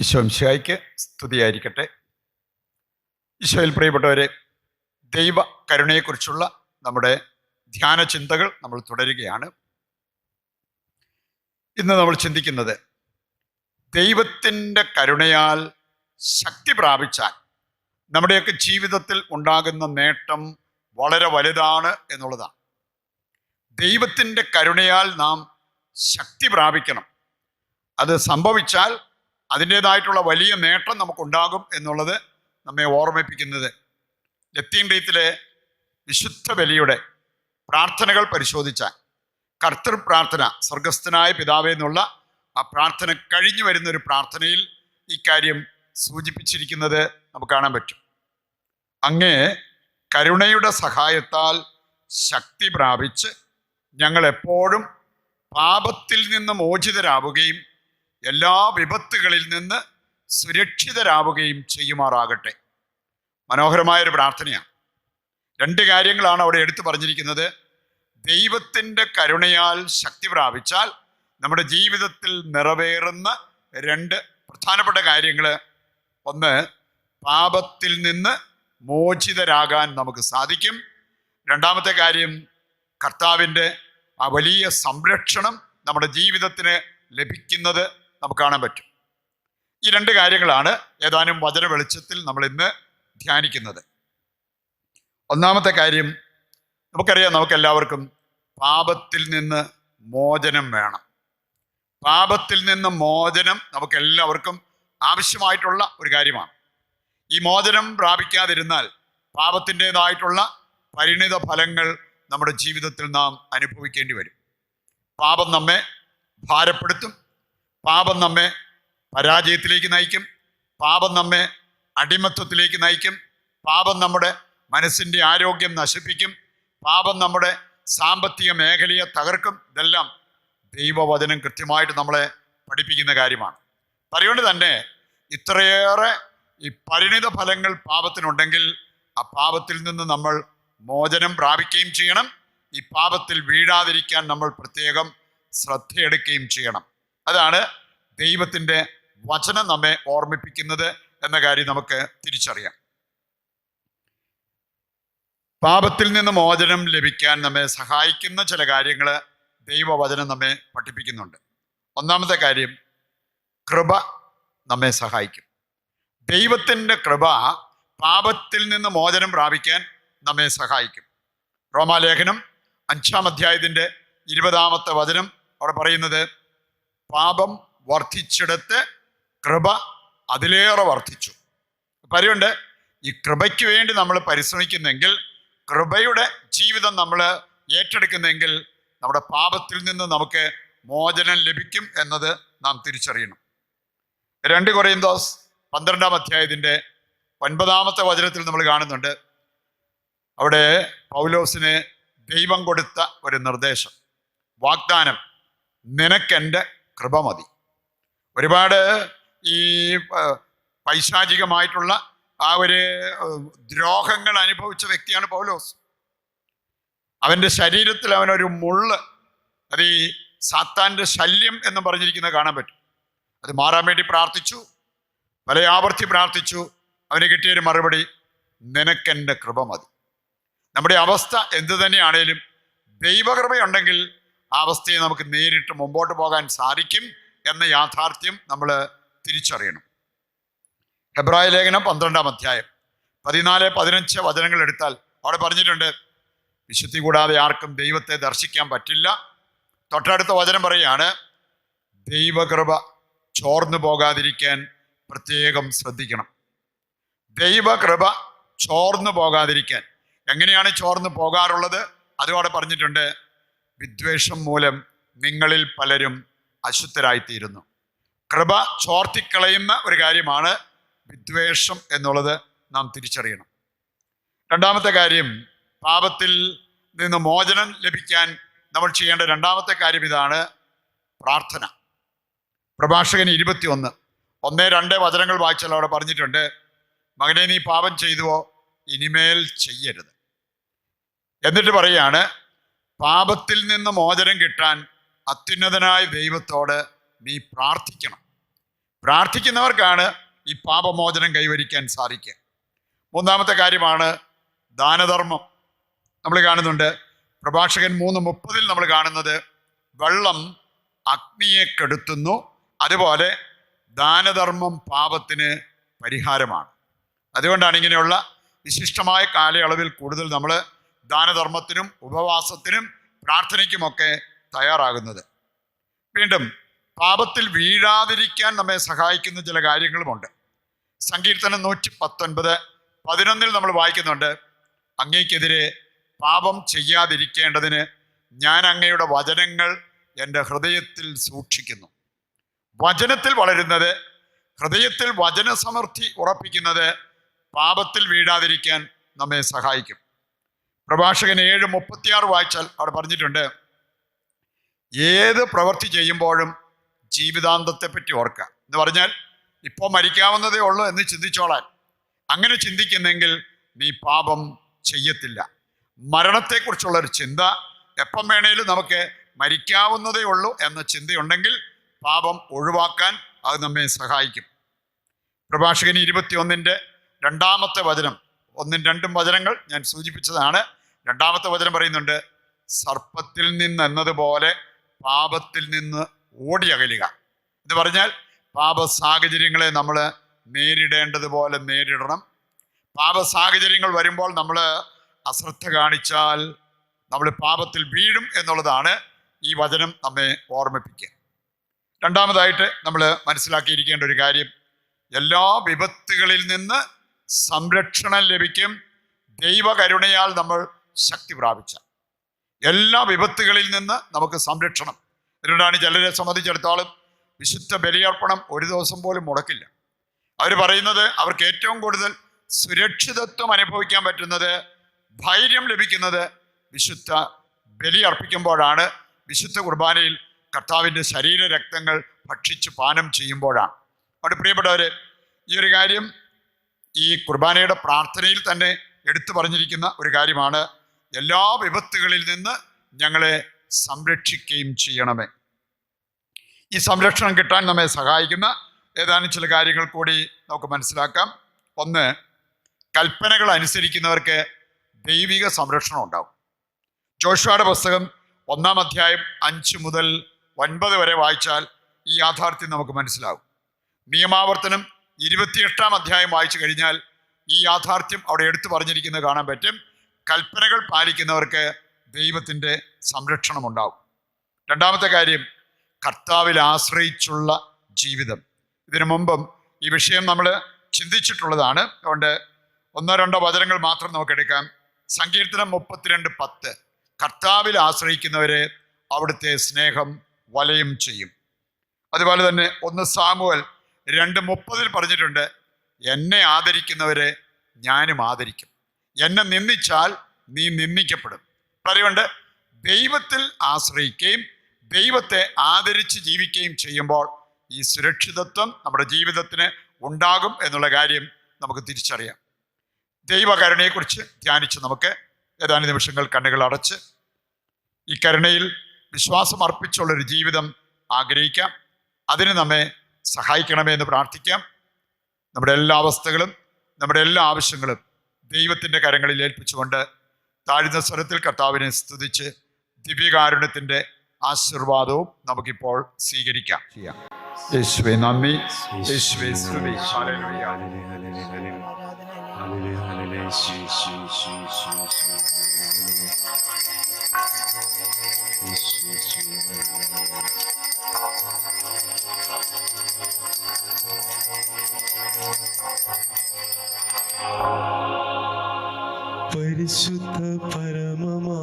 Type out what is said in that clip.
ഈശോംശായിക്ക് സ്തുതിയായിരിക്കട്ടെ. ഈശോയിൽ പ്രിയപ്പെട്ടവരെ ദൈവ കരുണയെക്കുറിച്ചുള്ള നമ്മുടെ ധ്യാന ചിന്തകൾ നമ്മൾ തുടരുകയാണ്. ഇന്ന് നമ്മൾ ചിന്തിക്കുന്നത് ദൈവത്തിന്റെ കരുണയാൽ ശക്തി പ്രാപിച്ചാൽ നമ്മുടെയൊക്കെ ജീവിതത്തിൽ ഉണ്ടാകുന്ന നേട്ടം വളരെ വലുതാണ് എന്നുള്ളതാണ്. ദൈവത്തിന്റെ കരുണയാൽ നാം ശക്തി പ്രാപിക്കണം. അത് സംഭവിച്ചാൽ അതിന്റെതായിട്ടുള്ള വലിയ നേട്ടം നമുക്കുണ്ടാകും എന്നുള്ളത് നമ്മെ ഓർമ്മിപ്പിക്കുന്നത്. ലത്തീൻ റീത്തിലെ വിശുദ്ധ ബലിയുടെ പ്രാർത്ഥനകൾ പരിശോധിച്ചാൽ കർത്തൃ പ്രാർത്ഥന സ്വർഗസ്ഥനായ പിതാവേ എന്നുള്ള ആ പ്രാർത്ഥന കഴിഞ്ഞു വരുന്ന ഒരു പ്രാർത്ഥനയിൽ ഇക്കാര്യം സൂചിപ്പിച്ചിരിക്കുന്നത് നമുക്ക് കാണാൻ പറ്റും. അങ്ങേ കരുണയുടെ സഹായത്താൽ ശക്തി പ്രാപിച്ച് ഞങ്ങൾ എപ്പോഴും പാപത്തിൽ നിന്ന് മോചിതരാവുകയും എല്ലാ വിപത്തുകളിൽ നിന്ന് സുരക്ഷിതരാവുകയും ചെയ്യുമാറാകട്ടെ. മനോഹരമായ ഒരു പ്രാർത്ഥനയാണ്. രണ്ട് കാര്യങ്ങളാണ് അവിടെ എടുത്തു പറഞ്ഞിരിക്കുന്നത്. ദൈവത്തിന്റെ കരുണയാൽ ശക്തി പ്രാപിച്ചാൽ നമ്മുടെ ജീവിതത്തിൽ നിറവേറുന്ന രണ്ട് പ്രധാനപ്പെട്ട കാര്യങ്ങൾ. ഒന്ന് പാപത്തിൽ നിന്ന് മോചിതരാകാൻ നമുക്ക് സാധിക്കും. രണ്ടാമത്തെ കാര്യം കർത്താവിന്റെ ആ വലിയ സംരക്ഷണം നമ്മുടെ ജീവിതത്തിന് ലഭിക്കുന്നത് നമുക്ക് കാണാൻ പറ്റും. ഈ രണ്ട് കാര്യങ്ങളാണ് ഏതാനും വചന വെളിച്ചത്തിൽ നമ്മൾ ഇന്ന് ധ്യാനിക്കുന്നത്. ഒന്നാമത്തെ കാര്യം നമുക്കറിയാം നമുക്ക് എല്ലാവർക്കും പാപത്തിൽ നിന്ന് മോചനം വേണം. പാപത്തിൽ നിന്ന് മോചനം നമുക്ക് എല്ലാവർക്കും ആവശ്യമായിട്ടുള്ള ഒരു കാര്യമാണ്. ഈ മോചനം പ്രാപിക്കാതിരുന്നാൽ പാപത്തിന്റെതായിട്ടുള്ള പരിണിത ഫലങ്ങൾ നമ്മുടെ ജീവിതത്തിൽ നാം അനുഭവിക്കേണ്ടി വരും. പാപം നമ്മെ ഭാരപ്പെടുത്തും പാപം നമ്മെ പരാജയത്തിലേക്ക് നയിക്കും. പാപം നമ്മെ അടിമത്വത്തിലേക്ക് നയിക്കും. പാപം നമ്മുടെ മനസ്സിന്റെ ആരോഗ്യം നശിപ്പിക്കും. പാപം നമ്മുടെ സാമ്പത്തിക മേഖലയെ തകർക്കും. ഇതെല്ലാം ദൈവവചനം കൃത്യമായിട്ട് നമ്മളെ പഠിപ്പിക്കുന്ന കാര്യമാണ്. അതുകൊണ്ട് തന്നെ ഇത്രയേറെ ഈ പരിണിത ഫലങ്ങൾ പാപത്തിനുണ്ടെങ്കിൽ ആ പാപത്തിൽ നിന്ന് നമ്മൾ മോചനം പ്രാപിക്കുകയും ചെയ്യണം. ഈ പാപത്തിൽ വീഴാതിരിക്കാൻ നമ്മൾ പ്രത്യേകം ശ്രദ്ധയെടുക്കുകയും ചെയ്യണം. അതാണ് ദൈവത്തിന്റെ വചനം നമ്മെ ഓർമ്മിപ്പിക്കുന്നത് എന്ന കാര്യം നമുക്ക് തിരിച്ചറിയാം. പാപത്തിൽ നിന്ന് മോചനം ലഭിക്കാൻ നമ്മെ സഹായിക്കുന്ന ചില കാര്യങ്ങൾ ദൈവവചനം നമ്മെ പഠിപ്പിക്കുന്നുണ്ട്. ഒന്നാമത്തെ കാര്യം കൃപ നമ്മെ സഹായിക്കും. ദൈവത്തിന്റെ കൃപ പാപത്തിൽ നിന്ന് മോചനം പ്രാപിക്കാൻ നമ്മെ സഹായിക്കും. റോമാലേഖനം അഞ്ചാം അധ്യായത്തിന്റെ ഇരുപതാമത്തെ വചനം അവിടെ പറയുന്നത് പാപം വർദ്ധിച്ചെടുത്ത് കൃപ അതിലേറെ വർദ്ധിച്ചു പറയുണ്ട് ഈ കൃപയ്ക്ക് വേണ്ടി നമ്മൾ പരിശ്രമിക്കുന്നെങ്കിൽ കൃപയുടെ ജീവിതം നമ്മൾ ഏറ്റെടുക്കുന്നെങ്കിൽ നമ്മുടെ പാപത്തിൽ നിന്ന് നമുക്ക് മോചനം ലഭിക്കും എന്നത് നാം തിരിച്ചറിയണം. രണ്ട് കൊറിയന്തോസ് പന്ത്രണ്ടാം അധ്യായത്തിന്റെ ഒൻപതാമത്തെ വചനത്തിൽ നമ്മൾ കാണുന്നുണ്ട്. അവിടെ പൗലോസിന് ദൈവം കൊടുത്ത ഒരു നിർദ്ദേശം. വാഗ്ദാനം നിനക്കെന്റെ കൃപ മതി. ഒരുപാട് ഈ പൈശാചികമായിട്ടുള്ള ആ ഒരു ദ്രോഹങ്ങൾ അനുഭവിച്ച വ്യക്തിയാണ് പൗലോസ്. അവന്റെ ശരീരത്തിൽ അവനൊരു മുള്ള് അത് ഈ സാത്താന്റെ ശല്യം എന്ന് പറഞ്ഞിരിക്കുന്നത് കാണാൻ പറ്റും. അത് മാറാൻ വേണ്ടി പ്രാർത്ഥിച്ചു പല ആവർത്തി പ്രാർത്ഥിച്ചു അവന് കിട്ടിയൊരു മറുപടി നിനക്കെന്റെ കൃപ മതി. നമ്മുടെ അവസ്ഥ എന്തു തന്നെയാണേലും ദൈവകൃപയുണ്ടെങ്കിൽ ആ അവസ്ഥയെ നമുക്ക് നേരിട്ട് മുമ്പോട്ട് പോകാൻ സാധിക്കും എന്ന യാഥാർത്ഥ്യം നമ്മൾ തിരിച്ചറിയണം. ഹെബ്രായ ലേഖനം പന്ത്രണ്ടാം അധ്യായം. പതിനാല് പതിനഞ്ച് വചനങ്ങൾ എടുത്താൽ അവിടെ പറഞ്ഞിട്ടുണ്ട് വിശുദ്ധി കൂടാതെ ആർക്കും ദൈവത്തെ ദർശിക്കാൻ പറ്റില്ല. തൊട്ടടുത്ത വചനം പറയുകയാണ് ദൈവകൃപ ചോർന്നു പോകാതിരിക്കാൻ പ്രത്യേകം ശ്രദ്ധിക്കണം. ദൈവകൃപ ചോർന്നു പോകാതിരിക്കാൻ. എങ്ങനെയാണ് ചോർന്നു പോകാറുള്ളത്? അതും പറഞ്ഞിട്ടുണ്ട് വിദ്വേഷം മൂലം നിങ്ങളിൽ പലരും അശുദ്ധരായിത്തീരുന്നു. കൃപ ചോർത്തിക്കളയുന്ന ഒരു കാര്യമാണ് വിദ്വേഷം എന്നുള്ളത് നാം തിരിച്ചറിയണം. രണ്ടാമത്തെ കാര്യം പാപത്തിൽ നിന്ന് മോചനം ലഭിക്കാൻ നമ്മൾ ചെയ്യേണ്ട രണ്ടാമത്തെ കാര്യം ഇതാണ് പ്രാർത്ഥന. പ്രഭാഷകൻ ഇരുപത്തിയൊന്ന് ഒന്നേ രണ്ട് വചനങ്ങൾ വായിച്ചാൽ അവിടെ പറഞ്ഞിട്ടുണ്ട് മകനെ നീ പാപം ചെയ്തുവോ? ഇനിമേൽ ചെയ്യരുത്. എന്നിട്ട് പറയാണ് പാപത്തിൽ നിന്ന് മോചനം കിട്ടാൻ അത്യുന്നതനായ ദൈവത്തോട് നീ പ്രാർത്ഥിക്കണം. പ്രാർത്ഥിക്കുന്നവർക്കാണ് ഈ പാപമോചനം കൈവരിക്കാൻ സാധിക്കുക. മൂന്നാമത്തെ കാര്യമാണ് ദാനധർമ്മം. നമ്മൾ കാണുന്നുണ്ട് പ്രഭാഷകൻ മൂന്ന് മുപ്പതിൽ നമ്മൾ കാണുന്നത് വെള്ളം അഗ്നിയെ കെടുത്തുന്നു അതുപോലെ ദാനധർമ്മം പാപത്തിന് പരിഹാരമാണ്. അതുകൊണ്ടാണ് ഇങ്ങനെയുള്ള വിശിഷ്ടമായ കാലയളവിൽ കൂടുതൽ നമ്മൾ ദാനധർമ്മത്തിനും ഉപവാസത്തിനും പ്രാർത്ഥനയ്ക്കുമൊക്കെ തയ്യാറാകുന്നത്. വീണ്ടും പാപത്തിൽ വീഴാതിരിക്കാൻ നമ്മെ സഹായിക്കുന്ന ചില കാര്യങ്ങളുമുണ്ട്. സങ്കീർത്തനം നൂറ്റി പത്തൊൻപത് പതിനൊന്നിൽ നമ്മൾ വായിക്കുന്നുണ്ട് അങ്ങേക്കെതിരെ പാപം ചെയ്യാതിരിക്കേണ്ടതിന് ഞാൻ അങ്ങയുടെ വചനങ്ങൾ എന്റെ ഹൃദയത്തിൽ സൂക്ഷിക്കുന്നു. വചനത്തിൽ വളരുന്നത് ഹൃദയത്തിൽ വചനസമൃദ്ധി ഉറപ്പിക്കുന്നത് പാപത്തിൽ വീഴാതിരിക്കാൻ നമ്മെ സഹായിക്കും. പ്രഭാഷകൻ ഏഴ് മുപ്പത്തിയാറ് വായിച്ചാൽ അവിടെ പറഞ്ഞിട്ടുണ്ട്. ഏത് പ്രവൃത്തി ചെയ്യുമ്പോഴും ജീവിതാന്തത്തെ പറ്റി ഓർക്കുക. എന്ന് പറഞ്ഞാൽ ഇപ്പോൾ മരിക്കാവുന്നതേ ഉള്ളൂ എന്ന് ചിന്തിച്ചോളാൻ. അങ്ങനെ ചിന്തിക്കുന്നെങ്കിൽ നീ പാപം ചെയ്യത്തില്ല. മരണത്തെക്കുറിച്ചുള്ള ഒരു ചിന്ത എപ്പം വേണേലും നമുക്ക് മരിക്കാവുന്നതേ ഉള്ളൂ എന്ന ചിന്തയുണ്ടെങ്കിൽ പാപം ഒഴിവാക്കാൻ അത് നമ്മെ സഹായിക്കും. പ്രഭാഷകൻ ഇരുപത്തിയൊന്നിന്റെ രണ്ടാമത്തെ വചനം ഒന്നും രണ്ടും വചനങ്ങൾ ഞാൻ സൂചിപ്പിച്ചതാണ്. രണ്ടാമത്തെ വചനം പറയുന്നുണ്ട് സർപ്പത്തിൽ നിന്ന് എന്നതുപോലെ പാപത്തിൽ നിന്ന് ഓടി അകലുക. എന്ന് പറഞ്ഞാൽ പാപ സാഹചര്യങ്ങളെ നമ്മൾ നേരിടേണ്ടതുപോലെ നേരിടണം. പാപ സാഹചര്യങ്ങൾ വരുമ്പോൾ നമ്മൾ അശ്രദ്ധ കാണിച്ചാൽ നമ്മൾ പാപത്തിൽ വീഴും എന്നുള്ളതാണ് ഈ വചനം നമ്മെ ഓർമ്മിപ്പിക്കുക. രണ്ടാമതായിട്ട് നമ്മൾ മനസ്സിലാക്കിയിരിക്കേണ്ട ഒരു കാര്യം എല്ലാ വിപത്തുകളിൽ നിന്ന് സംരക്ഷണം ലഭിക്കും. ദൈവകരുണയാൽ നമ്മൾ ശക്തി പ്രാപിച്ച. എല്ലാ വിപത്തുകളിൽ നിന്ന് നമുക്ക് സംരക്ഷണം. അതുകൊണ്ടാണ് ചിലരെ സംബന്ധിച്ചിടത്തോളം വിശുദ്ധ ബലിയർപ്പണം ഒരു ദിവസം പോലും മുടക്കില്ല. അവർ പറയുന്നത് അവർക്ക് ഏറ്റവും കൂടുതൽ സുരക്ഷിതത്വം അനുഭവിക്കാൻ പറ്റുന്നത് ധൈര്യം ലഭിക്കുന്നത് വിശുദ്ധ ബലി അർപ്പിക്കുമ്പോഴാണ് വിശുദ്ധ കുർബാനയിൽ കർത്താവിന്റെ ശരീര രക്തങ്ങൾ ഭക്ഷിച്ച് പാനം ചെയ്യുമ്പോഴാണ്. അവിടെ പ്രിയപ്പെട്ടവരെ ഈ ഒരു കാര്യം ഈ കുർബാനയുടെ പ്രാർത്ഥനയിൽ തന്നെ എടുത്തു പറഞ്ഞിരിക്കുന്ന ഒരു കാര്യമാണ്. എല്ലാ വിപത്തുകളിൽ നിന്ന് ഞങ്ങളെ സംരക്ഷിക്കുകയും ചെയ്യണമേ. ഈ സംരക്ഷണം കിട്ടാൻ നമ്മെ സഹായിക്കുന്ന ഏതാനും ചില കാര്യങ്ങൾ കൂടി നമുക്ക് മനസ്സിലാക്കാം. ഒന്ന് കൽപ്പനകൾ അനുസരിക്കുന്നവർക്ക് ദൈവിക സംരക്ഷണം ഉണ്ടാവും. ജോഷുവയുടെ പുസ്തകം ഒന്നാം അധ്യായം അഞ്ച് മുതൽ ഒൻപത് വരെ വായിച്ചാൽ ഈ യാഥാർത്ഥ്യം നമുക്ക് മനസ്സിലാവും. നിയമാവർത്തനം ഇരുപത്തിയെട്ടാം അധ്യായം വായിച്ചു കഴിഞ്ഞാൽ ഈ യാഥാർത്ഥ്യം അവിടെ എടുത്തു പറഞ്ഞിരിക്കുന്നത് കാണാൻ പറ്റും. കൽപ്പനകൾ പാലിക്കുന്നവർക്ക് ദൈവത്തിന്റെ സംരക്ഷണം ഉണ്ടാവും രണ്ടാമത്തെ കാര്യം കർത്താവിൽ ആശ്രയിച്ചുള്ള ജീവിതം. ഇതിനു മുമ്പും ഈ വിഷയം നമ്മൾ ചിന്തിച്ചിട്ടുള്ളതാണ്. അതുകൊണ്ട് ഒന്നോ രണ്ടോ വചനങ്ങൾ മാത്രം നോക്കിയെടുക്കാം സങ്കീർത്തനം മുപ്പത്തിരണ്ട് പത്ത്. കർത്താവിൽ ആശ്രയിക്കുന്നവരെ അവിടുത്തെ സ്നേഹം വലയും ചെയ്യും. അതുപോലെ തന്നെ ഒന്ന് സാമുവൽ രണ്ട് മുപ്പതിൽ പറഞ്ഞിട്ടുണ്ട് എന്നെ ആദരിക്കുന്നവരെ ഞാനും ആദരിക്കും. എന്നെ നിന്ദിച്ചാൽ നീ നിന്ദിക്കപ്പെടും. പറയുണ്ട് ദൈവത്തിൽ ആശ്രയിക്കുകയും ദൈവത്തെ ആദരിച്ച് ജീവിക്കുകയും ചെയ്യുമ്പോൾ ഈ സുരക്ഷിതത്വം നമ്മുടെ ജീവിതത്തിന് ഉണ്ടാകും എന്നുള്ള കാര്യം നമുക്ക് തിരിച്ചറിയാം. ദൈവകരുണയെക്കുറിച്ച് ധ്യാനിച്ച് നമുക്ക് ഏതാനും നിമിഷങ്ങൾ കണ്ണുകൾ അടച്ച് ഈ കരുണയിൽ വിശ്വാസം അർപ്പിച്ചുള്ളൊരു ജീവിതം ആഗ്രഹിക്കാം. അതിന് നമ്മെ സഹായിക്കണമേ എന്ന് പ്രാർത്ഥിക്കാം. നമ്മുടെ എല്ലാ അവസ്ഥകളും നമ്മുടെ എല്ലാ ആവശ്യങ്ങളും ദൈവത്തിന്റെ കരങ്ങളിൽ ഏൽപ്പിച്ചുകൊണ്ട് താഴ്ന്ന സ്വരത്തിൽ കർത്താവിനെ സ്തുതിച്ച് ദിവ്യകാരുണ്യത്തിന്റെ ആശീർവാദവും നമുക്കിപ്പോൾ സ്വീകരിക്കാം. ചെയ്യാം. യേശുവെ നന്ദി. യേശുവെ സ്തുതി. ഹല്ലേലൂയ. പരിശുദ്ധ പരമമാ